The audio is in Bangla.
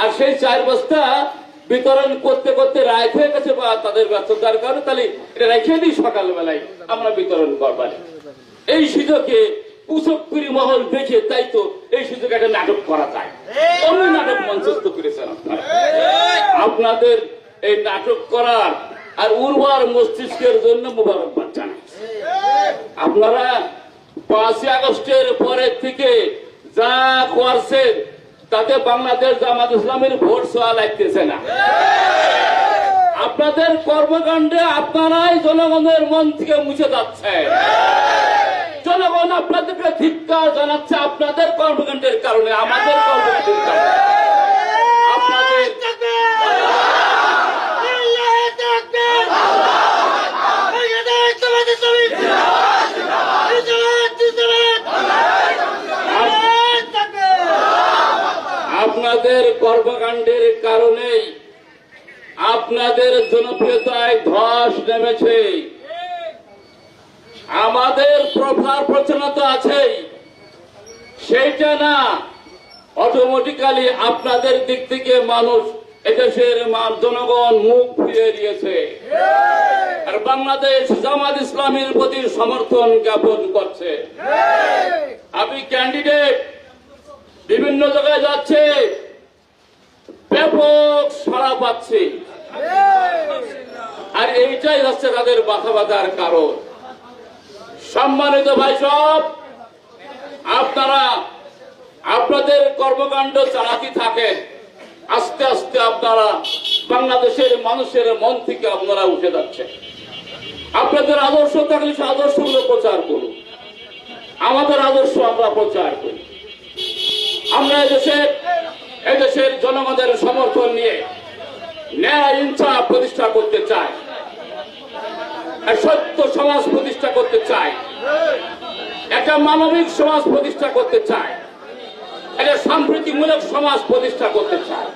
আর সেই চার বস্তা বিতরণ করতে করতে রায় হয়ে গেছে বা তাদের ব্যস্ততার কারণে তাহলে এটা রেখে দিই সকালবেলায় আমরা বিতরণ করবার এই সুযোগে কুচক্রি মহল দেখে তাই তো এই সুযোগে একটা নাটক করা যায়। অন্য নাটক মঞ্চস্থ করেছেন আপনারা। আপনাদের এই নাটক করার আর উর্বর মস্তিষ্কের জন্য মুবারকবাদ জানাই। আপনারা পাঁচই আগস্টের পরের থেকে যা করছেন তাতে বাংলাদেশ জামাত ইসলামের ভোট সোয়া লাগতেছে না। আপনাদের কর্মকাণ্ডে আপনারাই জনগণের মন থেকে মুছে যাচ্ছে। জনগণ আপনাদেরকে ধিক্কার জানাচ্ছে আপনাদের কর্মকাণ্ডের কারণে, আমাদের কর্মকাণ্ডের আপনাদের কর্মকাণ্ডের কারণেই আপনাদের জনপ্রিয়তায় ধস নেমেছে। আমাদের প্রভার প্রচলতা আছেই সেইটা না অটোমেটিক্যালি আপনাদের দিক থেকে মানুষ এদেশের জনগণ মুখ ফিরিয়ে দিয়েছে। আর বাংলাদেশ জামাত ইসলামের প্রতি সমর্থন জ্ঞাপন করছে। আমি ক্যান্ডিডেট বিভিন্ন জায়গায় যাচ্ছে। ব্যাপক সাড়া পাচ্ছে। আর এইটাই হচ্ছে তাদের বাধা বাধার কারণ। সম্মানিত ভাই সব আপনারা, আপনাদের কর্মকাণ্ড চালাতে থাকেন। আস্তে আস্তে আপনারা বাংলাদেশের মানুষের মন থেকে আপনারা উঠে যাচ্ছে আপনাদের আদর্শ থাকলে সে আদর্শগুলো প্রচার করুন। আমাদের আদর্শ আমরা প্রচার করি। আমরা এদেশের এদেশের জনগণের সমর্থন নিয়ে ন্যায় ইনসাফ প্রতিষ্ঠা করতে চাই, সত্য সমাজ প্রতিষ্ঠা করতে চাই, একটা মানবিক সমাজ প্রতিষ্ঠা করতে চাই, একটা সাম্প্রতিকমূলক সমাজ প্রতিষ্ঠা করতে চাই।